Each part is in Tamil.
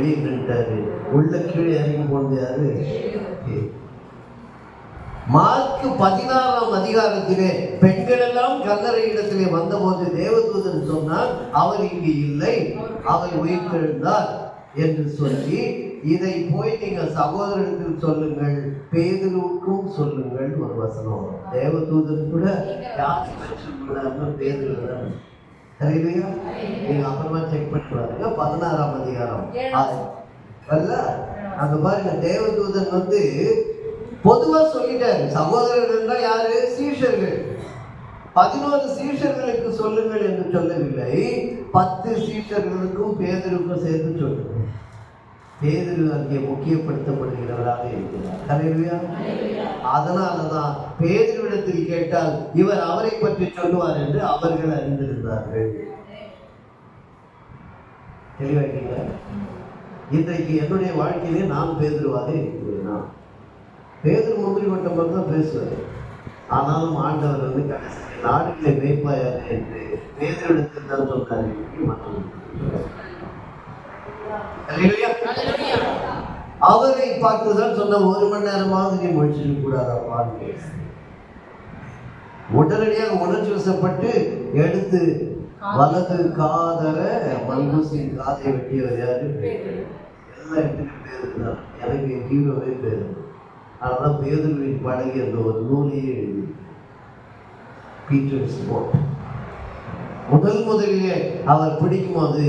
வெளியே நின்ட்டாரு உள்ள கீழே இறங்கி போனது யாரு பதினாறாம் அதிகாரத்திலே பெண்கள் எல்லாம் கல்லறை இடத்திலே வந்தபோது தேவதூதன் சொன்னார் அவர் இங்கு இல்லை அவர் உயிர்த்தெழுந்தார் என்று சொல்லி இதை போய் நீங்க சகோதரனுக்கு சொல்லுங்கள் பேதுருவுக்கும் சொல்லுங்கள் ஒரு வசனம். தேவதூதன் கூட யார் பெற்றுக்கொண்டார்கள் தான். சரியா நீங்க அப்புறமா செக் பண்ணி பாருங்க. பதினாறாம் அதிகாரம். அங்க பாருங்க தேவதூதன் வந்து பொதுவா சொல்லிட்டாரு. சகோதரர்கள் தான் யாரு? சீஷர்கள். பதினோரு சீஷர்களுக்கு சொல்லுங்கள் என்று சொல்லவில்லை. பத்து சீஷர்களுக்கும் பேதருக்கும் சேர்த்து சொல்லுங்கள். பேதரு அங்கே முக்கியப்படுத்தப்படுகிறவராக இருக்கிறார். அதனால தான் பேதருவிடத்தில் கேட்டால் இவர் அவரை பற்றி சொல்லுவார் என்று அவர்கள் அறிந்திருந்தார்கள். தெளிவாயிட்டீங்களா இன்றைக்கு என்னுடைய வாழ்க்கையிலே நான் பேதுருவாக இருக்கிறேனா? பேதர் முந்திரி கொட்ட மாதிரி தான் பேசுவார். ஆனாலும் ஆண்டவர் வந்து கடைசி நாடுகளை மேய்ப்பாயாரு என்று பேதரிடத்தில் தான் சொன்னார் அவரை பார்த்துதான் சொன்ன ஒரு மணி நேரமாவது நீ முடிச்சிட்டு கூடாதா உடனடியாக உணர்ச்சி வசப்பட்டு எடுத்து வலது காதர மல்பூசின் காதை வெட்டியவர் யாரு? எல்லாம் எடுத்துட்டு பேருந்தான் எனக்கு ஹீரோவே பேரு அதனால பேதுருவின் படகு என்ற ஒரு நூலையே எழுதி. பீட்டர் ஸ்போர்ட் முதல் முதலிலே அவர் பிடிக்கும் போது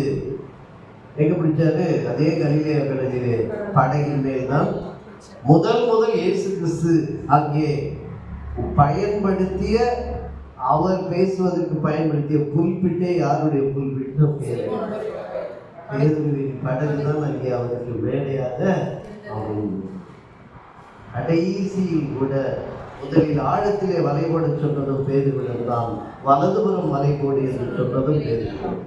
எங்க பிடிச்சாரு? அதே கலிலே கடலிலே படகின் மேல் தான். முதல் முதல் இயேசு கிறிஸ்து அங்கே பயன்படுத்திய அவர் பேசுவதற்கு பயன்படுத்திய குறிப்பிட்டே யாருடைய புல்பிட்டு பேர்? படகு தான் அங்கே அவருக்கு வேலையாக கடைசியில் கூட முதலில் ஆழத்திலே வளைபட சொன்னதும் பேருவிடம் தான் வலதுபுறம் வளைபோடு என்று சொன்னதும் பேருவிடம்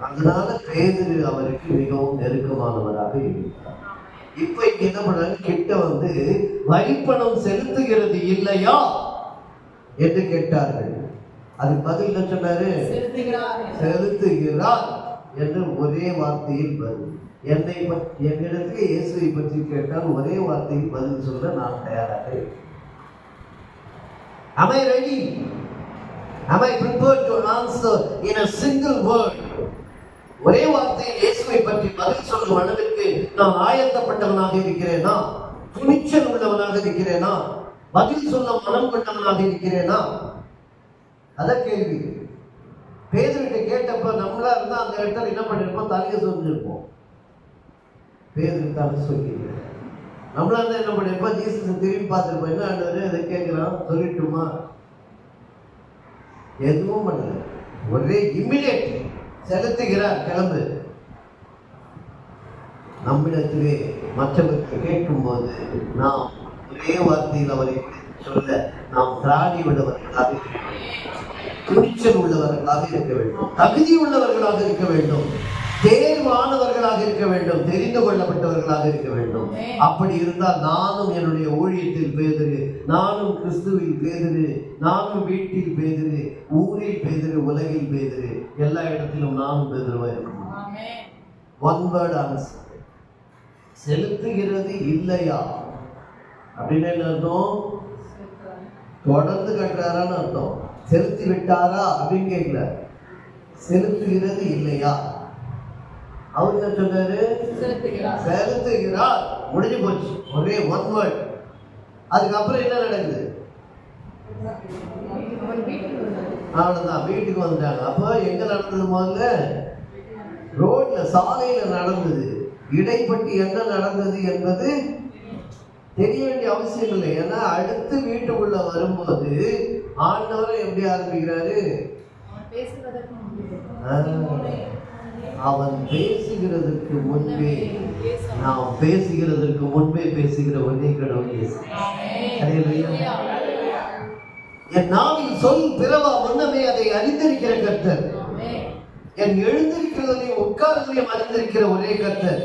அதனால பேதுரு அவருக்கு மிகவும் நெருக்கமானவராக இருந்தார். இப்ப இங்க என்ன பண்றாங்க கிட்ட வந்து வரிப்பணம் செலுத்துகிறது இல்லையா? என்று கேட்டார்கள். அதுக்கு பதில் என்ன சொன்னாரு? செலுத்துகிறார் என்று. ஒரே வார்த்தையில் பதில். என்னை பற்றி என்னிடத்தில் இயேசுவை பற்றி கேட்டால் ஒரே வார்த்தையில் பதில் சொல்ல நான் தயாராக. Am I ready? Am I prepared to answer in a single word? ஒரே வார்த்தையில் இயேசுவை பற்றி பதில் சொல்லும் அளவிற்கு நான் ஆயத்தப்பட்டவனாக இருக்கிறேனா? துணிச்சல் உள்ளவனாக இருக்கிறேனா? பதில் சொல்ல மனம் கொண்டவனாக இருக்கிறேனா? அத கேள்வி. பேதுகிட்ட கேட்டப்ப நம்மளா இருந்தா அந்த இடத்துல என்ன பண்ணிருப்போம்? தலையை சொல்லிருப்போம் பேருக்கு தலை நம்மளா இருந்தா என்ன பண்ணிருப்போம்? ஜீசஸ் திரும்பி பார்த்துருப்போம். என்ன ஆண்டவரே அதை கேட்கிறான். சொல்லிட்டுமா? எதுவும் பண்ணல. ஒரே இம்மிடியேட் செலுத்துகிறார் கிளம்பு. நம்மிடத்திலே மற்றவர்கள் கேட்கும்போது நாம் ஒரே வார்த்தையில் அவரை சொல்ல நாம் திராணி உள்ளவர்களாக துணிச்சல் உள்ளவர்களாக இருக்க வேண்டும். தகுதி உள்ளவர்களாக இருக்க வேண்டும். தேர்வானவர்களாக இருக்க வேண்டும் தெரிந்து கொள்ளப்பட்டவர்களாக இருக்க வேண்டும். அப்படி இருந்தால் நானும் என்னுடைய ஊழியத்தில் பேதரு நானும் கிறிஸ்துவில் பேதரு நானும் வீட்டில் பேதரு ஊரில் பேதரு உலகில் பேதரு. எல்லா இடத்திலும் நானும் பேதருவா இருக்கணும் ஒன் வேர்ட் ஆன்சர் செலுத்துகிறது இல்லையா? அப்படின்னு என்ன அர்த்தம்? தொடர்ந்து கட்டுறாரான்னு அர்த்தம். செலுத்தி விட்டாரா அப்படின்னு கேட்கல செலுத்துகிறது இல்லையா? அவர் என்ன சொன்னாரு? செலுத்துகிறார். முடிஞ்சு போச்சு. ஒரே ஒன் வேர்ட் அதுக்கப்புறம் என்ன நடக்குது? அவ்வளவுதான். வீட்டுக்கு வந்துட்டாங்க அப்போ எங்க நடந்தது முதல்ல? ரோட்ல சாலையில நடந்தது. இடைப்பட்டு என்ன நடந்தது என்பது தெரிய வேண்டிய அவசியம் இல்லை. ஏன்னா அடுத்து வீட்டுக்குள்ள வரும்போது ஆண்டவரை எப்படி ஆரம்பிக்கிறாரு? அவன் பேசுகிறதுக்கு முன்பே நாம் பேசுகிறதற்கு முன்பே பேசுகிற ஒரே கடவுள் என் நாவின் சொல் பிறவா முன்னமே அதை அறிந்திருக்கிற கர்த்தர். என் எழுந்திருக்கிறதையும் உட்கார்வதையும் அறிந்திருக்கிற ஒரே கர்த்தர்.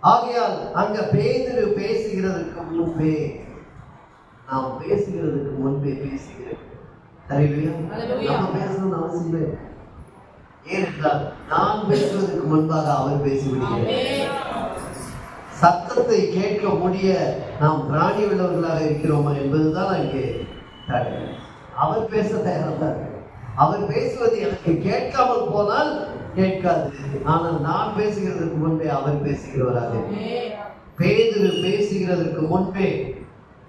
ஆகையால் அங்க பேதிரு பேசுகிறதற்கு முன்பே நாம் பேசுகிறதுக்கு முன்பே பேசுகிறேன். சரியா நம்ம பேசணும்னு அவசியம் இல்லை. ஏனென்றால் நான் பேசுவதற்கு முன்பாக அவர் பேசிவிடுகிறார் சத்தத்தை கேட்க முடிய நாம் பிராணி உள்ளவர்களாக இருக்கிறோமா என்பதுதான் அங்கே. அவர் பேச தயாராக. அவர் பேசுவது எனக்கு கேட்காமல் போனால் கேட்காது ஆனால் நான் பேசுகிறதற்கு முன்பே அவர் பேசுகிறவராக. பேதுரு பேசுகிறதற்கு முன்பே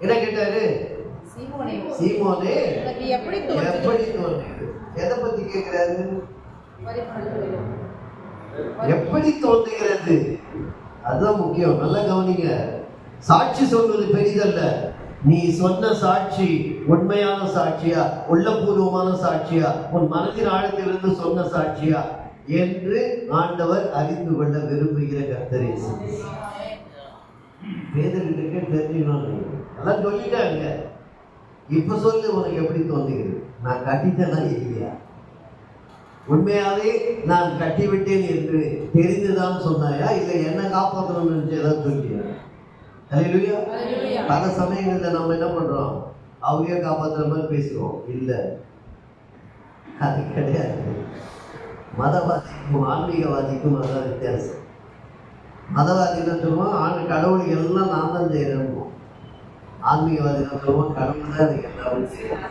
என்ன கேட்டாரு சீமோனே? எப்படி தோன்றியது எதை பத்தி கேட்கிறாரு எப்படி தோன்றுகிறது? அதுதான் முக்கியம். நல்லா கவனிங்க. சாட்சி சொல்வது பெரிதல்ல. நீ சொன்ன சாட்சி உண்மையான சாட்சியா? உள்ளபூர்வமான சாட்சியா? உன் மனதின் ஆழத்திலிருந்து சொன்ன சாட்சியா? என்று ஆண்டவர் அறிந்து கொள்ள விரும்புகிற கர்த்தரே பேதர்களுக்கு தெரிஞ்சுக்கணும் எல்லாம் சொல்லிட்டாங்க இப்ப சொல்லு உனக்கு எப்படி தோன்றுகிறது? நான் கட்டிட்டேனா இல்லையா? உண்மையாவே நான் கட்டிவிட்டேன் என்று தெரிந்துதான் சொன்னாயா? இல்லை என்ன காப்பாற்றணும்னு நினைச்சு ஏதாவது ஹalleluya. ஹalleluya. பல சமயங்கள்ல நம்ம என்ன பண்றோம்? அவரே காப்பாத்துற மாதிரி பேசுறோம் இல்ல. அது கிடையாது. மதவாதிக்கும் ஆன்மீகவாதிக்கும் அதான் வித்தியாசம். மதவாதி என்ன சொல்லுவோம் ஆண்டு கடவுள் எல்லாம் நான் தான் செய்யறேன் ஆன்மீகவாதி என்ன சொல்லுவோம் கடவுள் தான் எனக்கு எல்லாரும் செய்யணும்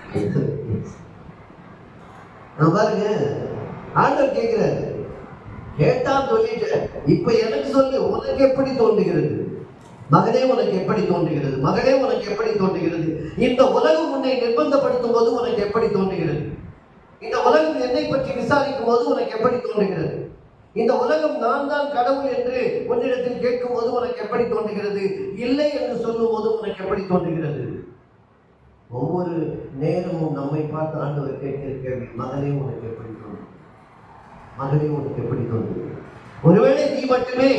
பாருங்க ஆண்டவர் கேட்கிறாரு. கேட்டா சொல்லிட்டேன் இப்ப எனக்கு சொல்லு உனக்கு எப்படி தோன்றுகிறது? மகனே உனக்கு எப்படி தோன்றுகிறது? மகளே உனக்கு எப்படி தோன்றுகிறது? இந்த உலகம் உன்னை நிர்பந்தப்படுத்தும் போது உனக்கு எப்படி தோன்றுகிறது? இந்த உலகம் என்னை பற்றி விசாரிக்கும் போது உனக்கு எப்படி தோன்றுகிறது? இந்த உலகம் நான் தான் கடவுள் என்று உன்னிடத்தில் கேட்கும் போது உனக்கு எப்படி தோன்றுகிறது? இல்லை என்று சொல்லும் போது உனக்கு எப்படி தோன்றுகிறது? ஒவ்வொரு நேரமும் நம்மை பார்த்து ஆண்டவர் கேட்டிருக்க கேள்வி மகனே உனக்கு எப்படி தோன்றும் மகளே உனக்கு எப்படி தோன்றும்? ஒருவேளை நீ மட்டுமே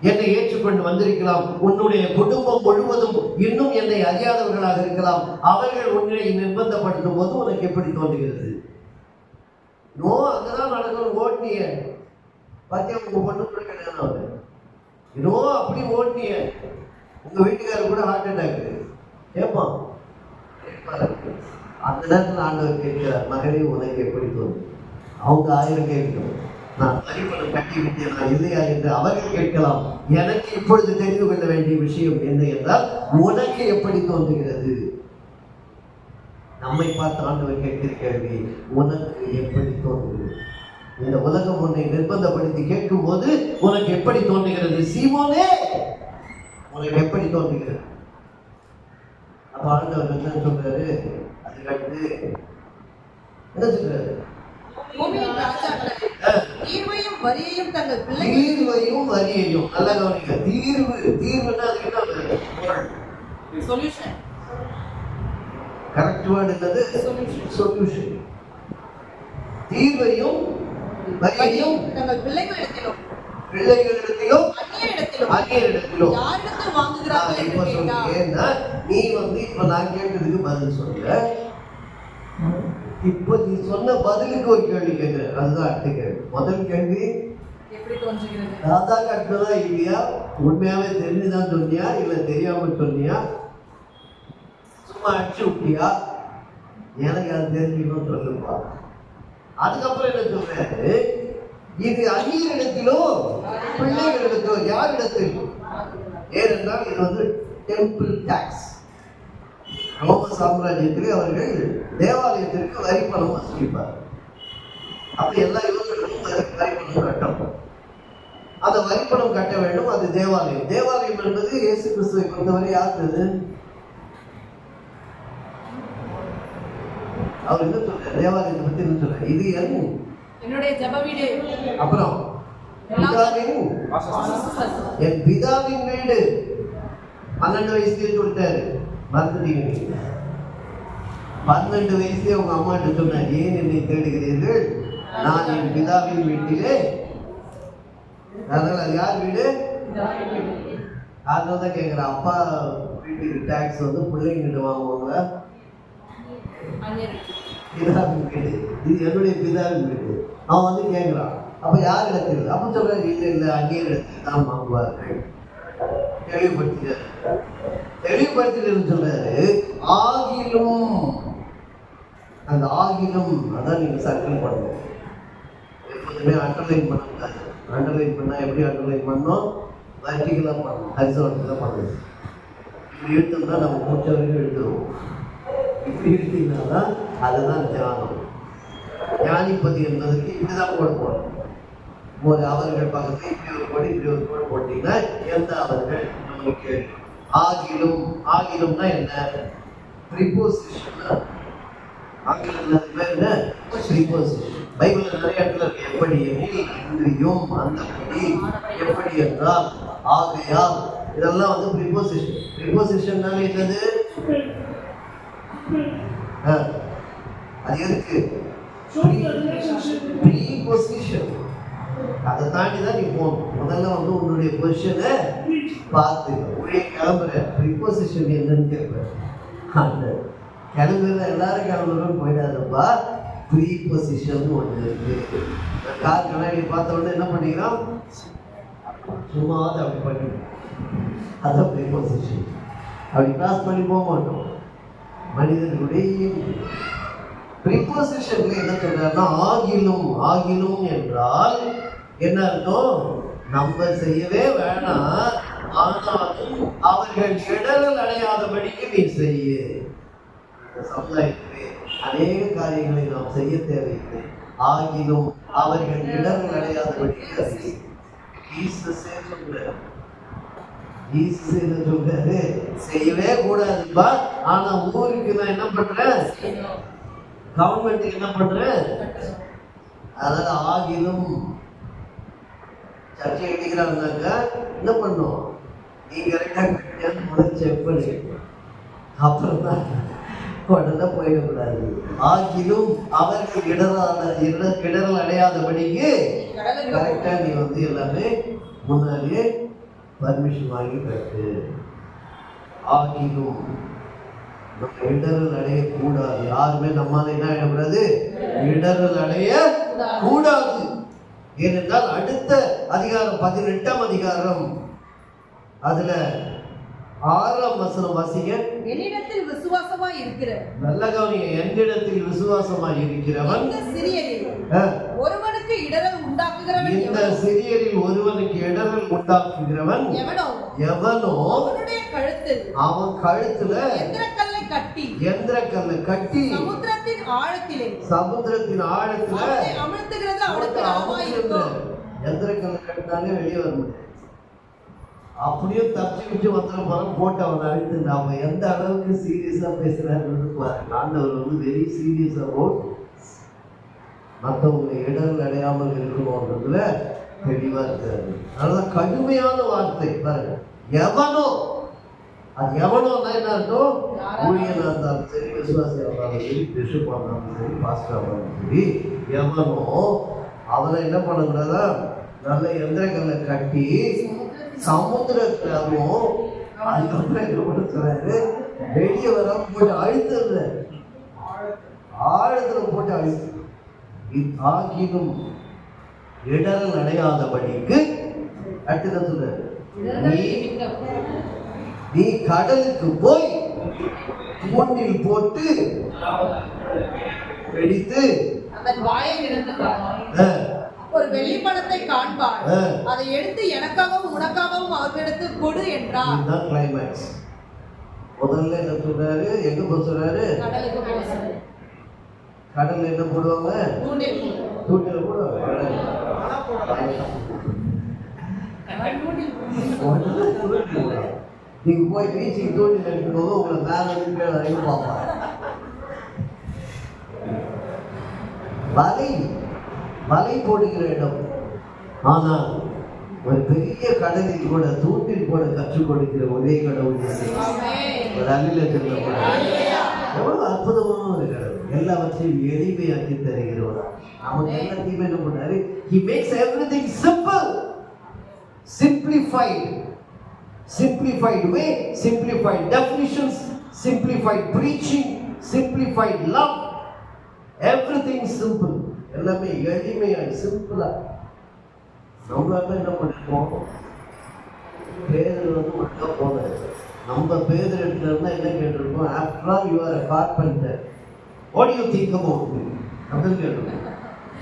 என்னை ஏற்றுக்கொண்டு வந்திருக்கலாம். உன்னுடைய குடும்பம் முழுவதும் இன்னும் என்னை அறியாதவர்களாக இருக்கலாம். அவர்கள் உன்னை நிர்பந்தப்படுத்தும் போது உனக்கு எப்படி தோன்றுகிறது? நோ அங்கதான் நடக்கணும் ஓட்டிய. பாத்தியா உங்க பொண்ணு கூட கல்யாணம் ஆகுது நோ அப்படி ஓட்டிய. உங்க வீட்டுக்காரர் கூட ஹார்ட் அட்டாக் கேட்பான் அந்த நேரத்தில் ஆண்டவர் கேட்கிறார் மகளே உனக்கு எப்படி தோணும் அவங்க ஆயிரம் கேட்கணும். நான் தனிப்பட கட்டி விட்டேன் நான் இல்லையா என்று அவர்கள் கேட்கலாம். எனக்கு இப்பொழுது தெரிந்து கொள்ள வேண்டிய விஷயம் என்ன என்றால் உனக்கு எப்படி தோன்றுகிறது? நம்மை பார்த்து ஆண்டவர் கேட்கிற கேள்வி உனக்கு எப்படி தோன்றுகிறது? இந்த உலகம் உன்னை நிர்பந்தப்படுத்தி கேட்கும் போது உனக்கு எப்படி தோன்றுகிறது? சீமோனே உனக்கு எப்படி தோன்றுகிறது? அப்ப ஆண்டவர் என்ன சொல்றாரு? அதுக்கடுத்து என்ன சொல்றாரு? பூமியின் ராஜாக்கள் தீர்வையும் வரியையும் தங்கள் பிள்ளைகள் தீர்வையும் வரியையும். நல்லா கவனிக்க தீர்வு தீர்வுன்னா என்ன? சொல்யூஷன் கரெக்ட் வேர்டு என்னது. சொல்யூஷன் தீர்வையும் வரியையும் தங்கள் பிள்ளைகளிடத்திலும் பிள்ளைகளிடத்திலும் அந்நிய இடத்திலும் அந்நிய இடத்திலும் யாரிடத்தில் வாங்குகிறார்கள் ஏன்னா, நீ வந்து இப்ப நான் கேட்டதுக்கு பதில் சொல்ற இப்ப நீ சொன்ன பதிலுக்கு ஒரு கேள்வி கேட்கிற அதுதான் அடுத்த கேள்வி. முதல் கேள்வி தாத்தா கட்டினதா இல்லையா? உண்மையாவே தெரிஞ்சுதான் சொன்னியா? இல்ல தெரியாம சொன்னியா? சும்மா அடிச்சு விட்டியா? எனக்கு அது தெரிஞ்சுக்கணும் சொல்லுப்பா. அதுக்கப்புறம் என்ன சொல்றாரு? இது அந்நியரிடத்திலோ பிள்ளைகளிடத்திலோ யாரிடத்தில்? ஏனென்றால் இது வந்து டெம்பிள் டாக்ஸ் ரோம சாம்ராஜ்யத்திலே அவர்கள் தேவாலயத்திற்கு வரி பணம் வசூலிப்பார் அப்ப எல்லா யூதர்களும் வரி பணம் கட்டணும் அந்த வரி பணம் கட்ட வேண்டும் அது தேவாலயம். தேவாலயம் என்பது இயேசு கிறிஸ்துவை பொறுத்தவரை யாருது அவர் என்ன சொல்றாரு? தேவாலயத்தை பத்தி என்ன சொல்றாரு? இது என் என்னுடைய ஜெப வீடு. அப்புறம். என் பிதாவின் வீடு. பன்னெண்டு வயசுலயே சொல்லிட்டாரு மறந்துட்டீங்க. பன்னெண்டு வயசுலயே உங்க அம்மாட்ட சொன்னார் ஏன் என்னை தேடுகிறீர்கள்? நான் என் பிதாவின் வீட்டிலே அதனால் அது யார் வீடு? அதனால தான் கேட்குறேன் அப்பா வீட்டுக்கு டேக்ஸ் வந்து பிள்ளைங்கிட்ட வாங்குவாங்க பிதாவின் வீடு. இது என்னுடைய பிதாவின் வீடு. அவன் வந்து கேட்குறான் அப்போ யார் இடத்துல? அப்போ சொல்கிறாரு இல்லை இல்லை அங்கேயே இடத்துல தான் வாங்குவார்கள். தெளிவுபடுத்தினார் தெளிவுபடுத்திட்டு சொல்றாரு ஆகிலும் அந்த ஆகிலும் அதான் நீங்கள் சர்க்கிள் பண்ணணும் எப்போதுமே அண்டர்லைன் பண்ணக்கூடாது. அண்டர்லைன் பண்ணால் எப்படி அண்டர்லைன் பண்ணோம்? வெர்டிகலாக பண்ணணும் ஹரிசோட்டலாக பண்ணணும் இப்படி எடுத்தோம்னா நம்ம மூச்ச வரைக்கும் எடுத்துருவோம் இப்படி எடுத்தீங்கன்னா தான் அதுதான் தியானம். தியானிப்பது என்பதற்கு இப்படிதான் கோடு போகணும் ஒரு அவர்கள் பக்கத்தில் இப்படி ஒரு கோடு இப்படி ஒரு கோடு போட்டீங்கன்னா எந்த அவர்கள் நமக்கு ஆகிலும் ஆகிலும்னா என்ன? ப்ரிப்போசிஷன் ஆங்கிலத்தில் அது பேர் என்ன ப்ரிப்போசிஷன் பைபிள்ல நிறைய இடத்துல இருக்கு. எப்படி எனில் இன்றியும் அந்தபடி எப்படி என்றால் ஆகையால். இதெல்லாம் வந்து ப்ரிப்போசிஷன் ப்ரிப்போசிஷன்னால என்னது? ஆ, அது எதுக்கு? ப்ரீபொசிஷன் அதை தாண்டி தான் நீ போகணும். முதல்ல வந்து உன்னுடைய பொசிஷனை பார்த்து. உள்ளே கிளம்புற. ப்ரிப்போசிஷன் என்னன்னு கேட்பேன். அந்த கிளம்புறது எல்லாரும் கிளம்புறதும் போயிடாதப்பா. ப்ரீ பொசிஷன் ஒன்று இருக்கு. கார் கண்ணாடி பார்த்த உடனே என்ன பண்ணிக்கிறோம்? சும்மாவது அப்படி பண்ணிடும் அதான் ப்ரீ பொசிஷன் அப்படி கிராஸ் பண்ணி போக மாட்டோம். மனிதனுடைய இயல்பு. ப்ரிப்போசிஷன்ல என்ன சொல்றாருன்னா ஆகிலும் ஆகிலும் என்றால் என்ன அர்த்தம்? நம்ம செய்யவே வேணாம். ஆனாலும் அவர்கள் இடரல் அடையாதபடிக்கு நீ செய்ய. சமுதாயத்திலே அநேக காரியங்களை நாம் செய்ய தேவையில்லை. ஆகிலும் அவர்கள் இடரல் அடையாதபடிக்கு அதை செய்யவே கூடாதுப்பா ஆனா ஊருக்கு நான் என்ன பண்றேன்? கவர்மெண்ட்டுக்கு என்ன பண்றேன்? அதாவது ஆகிலும் சர்ச்சை எடுக்கிறாங்கனாக்கா என்ன பண்ணும்? நீ கரெக்டாக முதல் செக் பண்ணி அப்புறம் தான் உடனே போயிடக்கூடாது. ஆகிலும் அவர்கள் இடராத இட- இடரல் அடையாதபடிக்கு கரெக்டாக கரெக்டா நீ வந்து எல்லாமே முன்னாடியே பர்மிஷன் வாங்கி கட்டு. ஆகிலும் நம்ம இடரல் அடையக்கூடாது. யாருமே நம்மால என்ன ஆயிடக்கூடாது? இடரல் அடைய கூடாது. ஏனென்றால் அடுத்த அதிகாரம் பதினெட்டாம் அதிகாரம் அதுல ஆறாம் வசனம் வாசிங்க என்னிடத்தில் விசுவாசமாய் இருக்கிற நல்ல கவனிங்க என்னிடத்தில் விசுவாசமாய் இருக்கிறவன் சிறியரில்? ஒருவனுக்கு இடரல் உண்டாக்குகிறவன் இந்த சிறியரில் ஒருவனுக்கு இடரல் உண்டாக்குகிறவன்? எவனோ? எவனோ? அவனுடைய கழுத்தில். அவன் கழுத்துல எந்திரக்கல்லை கட்டி. எந்திரக்கல்லை கட்டி சமுத்திரத்தின் ஆழத்திலே. சமுத்திரத்தின் ஆழத்துல அமிழ்த்துகிறது அவனுக்கு நலமாய் இருக்கும் எந்திரக்கல்லை கட்டினாலே வெளியே வர முடியாது. அப்படியே தப்பிச்சு வச்சு வந்துட போறோம் போட்டு அவனை அழுத்து நாம எந்த அளவுக்கு சீரியஸா பேசுறாருன்னு பாருங்க. ஆண்டவர் வந்து வெரி சீரியஸ் அபவுட் மற்றவங்களை இடர்கள் அடையாமல் இருக்கணும்ன்றதுல தெளிவா இருக்காரு. அதனால கடுமையான வார்த்தை பாருங்க. எவனோ அது எவனோன்னா என்ன அர்த்தம்? ஊழியனா இருந்தாலும் சரி விசுவாசியா இருந்தாலும் சரி பிஷப் இருந்தாலும் சரி பாஸ்டர் இருந்தாலும் சரி எவனோ அவனை என்ன பண்ணக்கூடாதா நல்ல எந்திரங்களை கட்டி சமுத்திரத்திலும் அதுக்கப்புறம் என்ன பண்ண சொல்றாரு வெளியே வர போட்டு அழுத்தல ஆழத்துல போட்டு அழுத்து ஆகிலும் இடரல் அடையாதபடிக்கு அடுத்தது சொல்றாரு? நீ நீ கடலுக்கு போய் தூண்டில் போட்டு வெடித்து அதன் வாயை ஒரு வெள்ளி பணத்தை காண்பார். அதை எடுத்து எனக்காகவும் உனக்காகவும் அவர்களிடத்து கொடு என்றார். இதுதான் கிளைமேக்ஸ் முதல்ல என்ன சொல்றாரு? எங்க போக சொல்றாரு. கடல்ல என்ன போடுவாங்க? தூண்டில் போடு. தூண்டில போடுவாங்க. நீங்க போய் பீச்சுக்கு தூண்டில் எடுக்கும்போது உங்களை மேல இருந்து வரைக்கும் பார்ப்பாங்க. வலை. வலை போடுகிற இடம் ஆனால் ஒரு பெரிய கடலில் கூட தூண்டில் போட கற்றுக் கொடுக்கிற ஒரே கடவுள். ஒரு அள்ளில கூட எவ்வளவு அற்புதமான ஒரு கடவுள் எல்லாவற்றையும் எளிமையாக்கி தருகிறவர் நமக்கு எல்லாத்தையுமே என்ன பண்ணாரு he makes everything simple simplified simplified way simplified definitions simplified preaching simplified love everything simple எல்லாமே எளிமையாக சிம்பிளா நம்மளால என்ன பண்ணிருக்கோம்? பேதர் வந்து மட்டும் போனாரு நம்ம பேதர் இடத்துல இருந்தால் என்ன கேட்டிருக்கோம்? After all you are a carpenter what you think about அப்படின்னு கேட்டிருக்கோம்.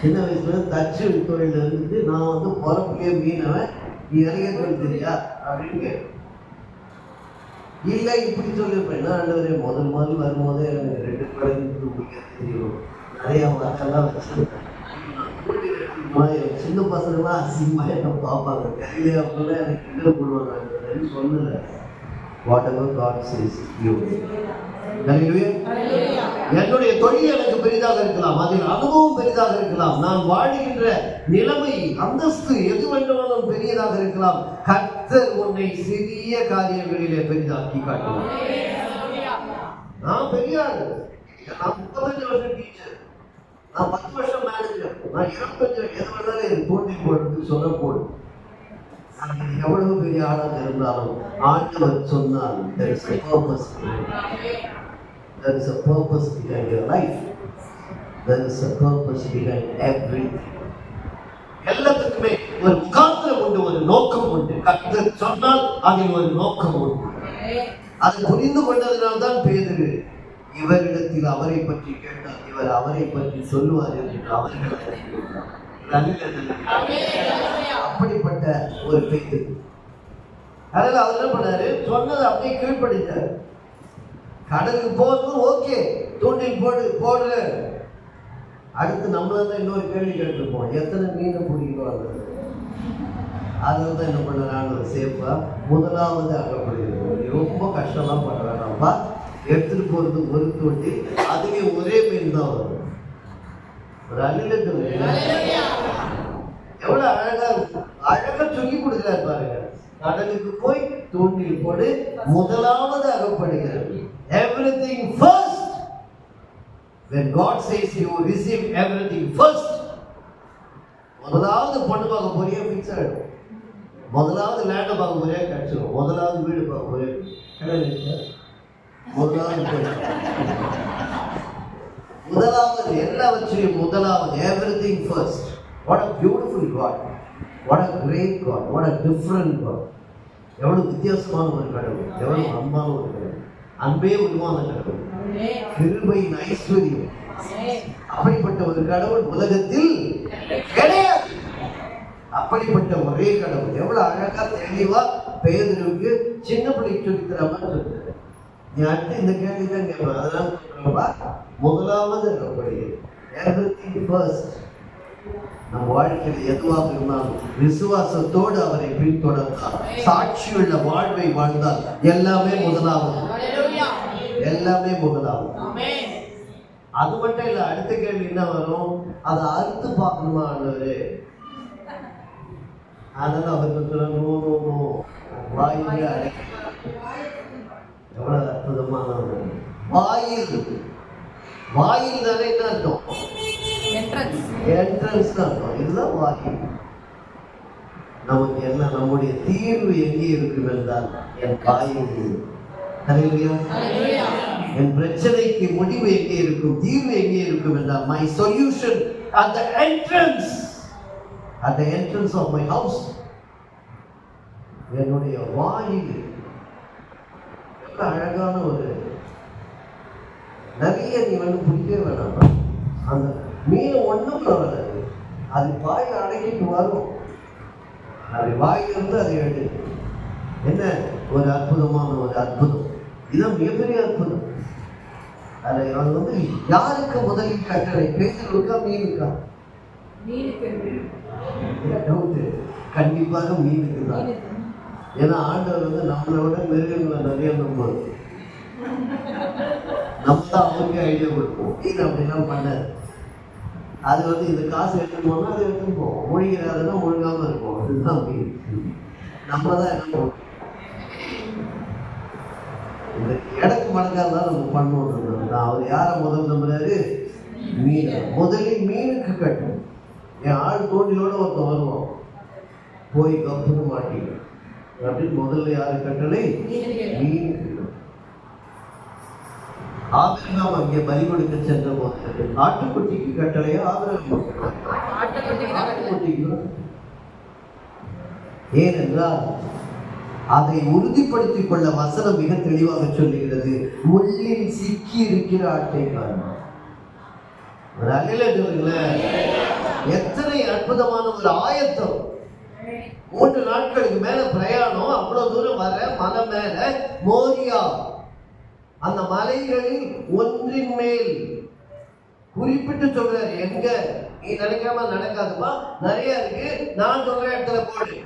சின்ன வயசுல தச்சு தொழில இருந்து நான் வந்து பொறப்புலேயே மீனவன் நீ இறங்க தொழில் தெரியா? அப்படின்னு கேட்டேன். இல்லை இப்படி சொல்லியிருப்பேன். என்ன ஆண்டவரே முதல் முதல் வரும்போதே எனக்கு ரெண்டு குழந்தைங்க பிடிக்க தெரியும். நிறையா மக்கள்லாம் வச்சுருப்பேன் சின்ன பசங்களாம் அசிங்கமா என்ன பார்ப்பாங்க. தெரியல அப்படின்னா எனக்கு கிண்டல் பண்ணுவாங்க. சொல்லல. வாட் எவர் காட் சேஸ் என்னுடைய தொழில் எனக்கு பெரிதாக இருக்கலாம். அதில் அனுபவம் பெரிதாக இருக்கலாம். நான் வாழுகின்ற நிலைமை அந்தஸ்து எது வேண்டுமானாலும் பெரியதாக இருக்கலாம். கர்த்தர் உன்னை சிறிய காரியங்களிலே பெரிதாக்கி காட்டுவார். நான் பெரிய ஆளு நான் முப்பத்தஞ்சு வருஷம் டீச்சர் நான் பத்து வருஷம் மேனேஜர் நான் இருபத்தஞ்சு எது வேணாலும் எனக்கு போட்டி போட்டு சொல்லக்கூடும் எவ்வளவு பெரிய ஆளாக இருந்தாலும் ஆண்டவர் சொன்னால் there is a purpose there is a purpose behind your life. There is a purpose behind everything. எல்லாத்துக்குமே ஒரு முகாந்திரம் உண்டு ஒரு நோக்கம் உண்டு. கர்த்தர் சொன்னால் அதில் ஒரு நோக்கம் உண்டு. அதை புரிந்து கொண்டதினால் பேரு இவரிடத்தில் அவரை பற்றி கேட்டார் இவர் அவரை பற்றி சொல்லுவார் என்று அவர்கள். அப்படிப்பட்ட ஒரு பேது அதனால அவர் என்ன பண்ணாரு? சொன்னதை அப்படியே கீழ்ப்படித்தார். கடலுக்கு போறதும் ஓகே தூண்டில் போடு போடுற அடுத்து நம்மள தான் இன்னொரு கேள்வி கேட்டிருப்போம். எத்தனை மீனை பிடிக்கிறோம் அதில் தான் என்ன பண்ணலான்னு சேஃபா முதலாவது அகப்படுகிறது ரொம்ப கஷ்டம்லாம் பண்ண வேணாம்ப்பா எடுத்துட்டு போறது ஒரு தூண்டி அதுவே ஒரே மீன் தான் வரும். ஒரு அலிலத்தில் எவ்வளவு அழகா. அழகா சொல்லி கொடுக்கிறார் பாருங்க. கடலுக்கு போய் தூண்டில் போடு முதலாவது அகப்படுகிறது. Everything first. When god says you receive everything first முதலாவது பொண்ணு பார்க்க போறியா? ஃபிக்ஸ் ஆயிடும். முதலாவது லேண்டை பார்க்க போறியா? கிடைச்சிடும் முதலாவது வீடு பார்க்க போறியா? கிடையாது முதலாவது போய் முதலாவது எல்லாவற்றையும் முதலாவது everything first what a beautiful god what a great god what a different god எவ்வளவு வித்தியாசமான ஒரு கடவுள். எவ்வளவு அன்பான ஒரு கடவுள். அன்பே உருவான கடவுள். கிருபையின் ஐஸ்வர்யம். அப்படிப்பட்ட ஒரு கடவுள் உலகத்தில் கிடையாது. அப்படிப்பட்ட ஒரே கடவுள். எவ்வளவு அழகா தெளிவா பேதருக்கு சின்ன பிள்ளைக்கு சொல்லிக்கிற மாதிரி சொல்றாரு. நீ அடுத்து இந்த கேள்வி தான் கேட்பேன் அதெல்லாம் சொல்றப்பா முதலாவது அப்படி everything first. நம்ம வாழ்க்கையில் எதுவாக இருந்தாலும் விசுவாசத்தோடு அவரை பின்தொடர்ந்தால் சாட்சியுள்ள வாழ்வை வாழ்ந்தால் எல்லாமே முதலாவது எல்லாமே முதலாவது அது மட்டும் இல்ல அடுத்த கேள்வி என்ன வரும் அதை அறுத்து பார்க்கணுமா ஆண்டவரே அதனால அவருக்கு சொல்ல நோ நோ நோ வாயிலே அடைக்க எவ்வளவு அற்புதமான வாயில் வாயில் தானே என்ன அர்த்தம்? என்ட்ரன்ஸ் தான் அர்த்தம். இதுதான் வாயில். நமக்கு என்ன நம்முடைய தீர்வு எங்கே இருக்கும் என்றால் என் வாயில். என் பிரச்சனைக்கு முடிவு எங்கே இருக்கும் தீர்வு எங்கே இருக்கும் என்றால் my solution at the entrance. At the entrance of my house. என்னுடைய வாயில். எவ்வளவு அழகான ஒரு நிறைய நீ வந்து பிடிக்கவே வேணாம் அந்த மீன் ஒண்ணும் வராது அது வாயில் அடக்கிட்டு வரும். அது வாயிலிருந்து அதை எடு என்ன? ஒரு அற்புதமான ஒரு அற்புதம். இதுதான் மிகப்பெரிய அற்புதம். அது அது வந்து யாருக்கு முதலில் கட்டளை? பேசுறதுக்கா மீனுக்கா? டவுட்டு கண்டிப்பாக மீனுக்கு தான். ஏன்னா ஆண்டவர் வந்து நம்மளை விட மிருகங்களை நிறைய நம்புவார் நம்ம தான் அவருக்கு ஐடியா கொடுப்போம். இது அப்படிலாம் பண்ணாரு அது வந்து இந்த காசு எடுத்துட்டு அது அதை எடுத்துட்டு போவோம். முழுகிறாதுன்னா முழுகாம இருக்கும் அதுதான் அப்படி நம்ம தான் என்ன இந்த இடக்கு மடக்காக தான் நம்ம பண்ணுவோம் நான் அவர் யாரை முதல் நம்புறாரு? மீன். முதலில் மீனுக்கு கட்டும். என் ஆள் தோண்டிலோட ஒருத்தன் வருவான். போய் கப்புன்னு மாட்டி அப்படின்னு முதல்ல யாரு கட்டளை? ஆபிரகாம் அங்கே பலி கொடுக்க சென்ற போது ஆட்டுக்குட்டிக்கு கட்டளையா ஆபிரகாம் ஆட்டுக்குட்டிக்கு ஏனென்றால் அதை உறுதிப்படுத்திக் கொள்ள வசனம் மிக தெளிவாக சொல்லுகிறது. முள்ளில் சிக்கி இருக்கிற ஆட்டை சொல்லுங்களேன் எத்தனை அற்புதமான ஒரு ஆயத்தம். மூன்று நாட்களுக்கு மேல பிரயாணம் அவ்வளவு தூரம் வர மலை மேல மோரியா அந்த மலைகளில் ஒன்றின் மேல். குறிப்பிட்டு சொல்றாரு எங்க? நீ நினைக்காம நடக்காதுப்பா. நிறைய இருக்கு. நான் சொல்ற இடத்துல போடு.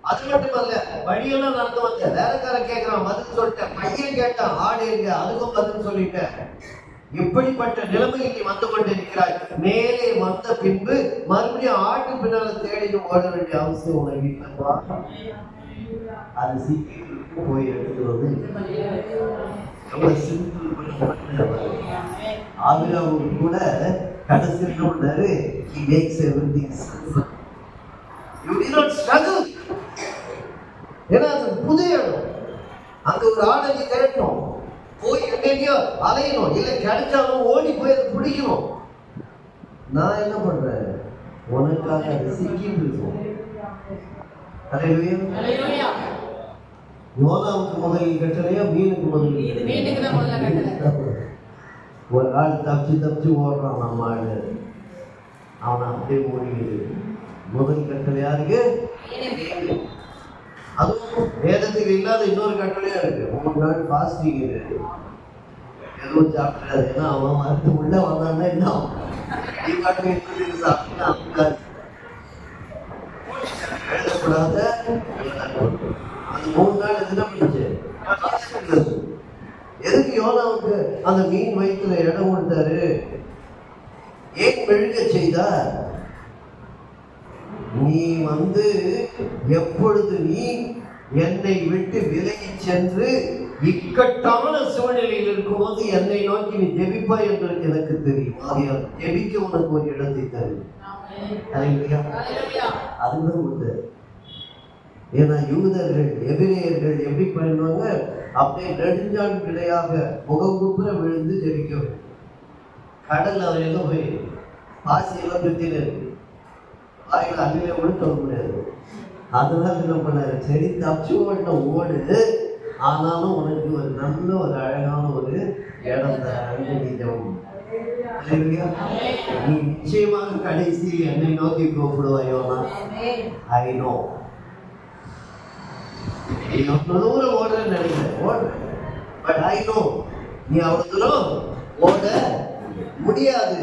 அது மட்டுமல்ல வழியெல்லாம் நடந்து வந்த வேலைக்காரன் கேட்கிறான் பதில் சொல்லிட்டேன். பையன் கேட்டான் ஆடு எங்க? அதுக்கும் பதில் சொல்லிட்டேன். இப்படிப்பட்ட நிலைமையில் நீ வந்து கொண்டிருக்கிறாய். மேலே வந்த பின்பு மறுபடியும் ஆட்டு பின்னால தேடி ஓட வேண்டிய அவசியம் உனக்கு இல்லைப்பா. அது சீக்கிரம் போய் எடுத்து வந்து ரொம்ப சிம்பிள் கூட கடைசியில் என்ன பண்ணாரு? He makes everything simple. You not struggle. ஏன்னா அது புது இடம். அங்க ஒரு ஆடை நீ திரட்டணும் போய் எங்கேயோ அலையணும். இல்லை கிடைச்சாலும் ஓடி போய் அதை பிடிக்கணும். நான் என்ன பண்றேன்? உனக்காக அது சிக்கிட்டு இருக்கும். யோனாவுக்கு முதலில் கட்டளையா மீனுக்கு கட்டளை. ஒரு ஆள் தப்பிச்சு தப்பிச்சு ஓடுறான் நம்ம ஆளு. அவனை அப்படியே ஓடிடுது. முதல் கட்டளை யாருக்கு? அதுவும் வேதத்துக்கு இல்லாத இன்னொரு கட்டளையா இருக்கு. மூணு நாள் ஃபாஸ்டிங் இது எதுவும் சாப்பிடாது ஏன்னா அவன் மருந்து உள்ள வந்தான்னா என்ன ஆகும்? நீ காட்டு சாப்பிட்டா அப்படிதான். எழுதக்கூடாத அந்த மூணு நாள் என்ன பண்ணுச்சு? எதுக்கு யோனாவுக்கு அந்த மீன் வயிற்றுல இடம் கொடுத்தாரு? ஏன் மெழுக செய்தார்? நீ வந்து எப்பொழுது நீ என்னை விட்டு விலகி சென்று இக்கட்டான சூழ்நிலையில் இருக்கும்போது என்னை நோக்கி நீ ஜெபிப்பாய் என்று எனக்கு தெரியும். ஆகையால் ஜெபிக்க உனக்கு ஒரு இடத்தை அல்லேலூயா. அதுதான் உண்டு. ஏன்னா யூதர்கள் எபிரேயர்கள் எப்படி பண்ணுவாங்க? அப்படியே நெடுஞ்சான் கிடையாக முகங்குப்புற விழுந்து ஜெபிக்க வேண்டும். கடல்ல அவர் எங்க போய் பாசி எல்லாம் சுத்தின்னு இருக்கு. வாயில் அள்ளில கூட சொல்ல முடியாது. அதனால என்ன பண்ணாரு? சரி தப்பிச்சு ஓடின ஓடு. ஆனாலும் உனக்கு ஒரு நல்ல ஒரு அழகான ஒரு இடம் தரேன்னு நீ நீ நிச்சயமாக கடைசி என்னை நோக்கி கூப்பிடுவாயோனா ஐ நோ நீ அவ்வளவு தூரம் ஓடுறேன்னு நினைக்கிறேன். ஓடுறேன் பட் ஐ நோ நீ அவ்வளவு தூரம் ஓட முடியாது.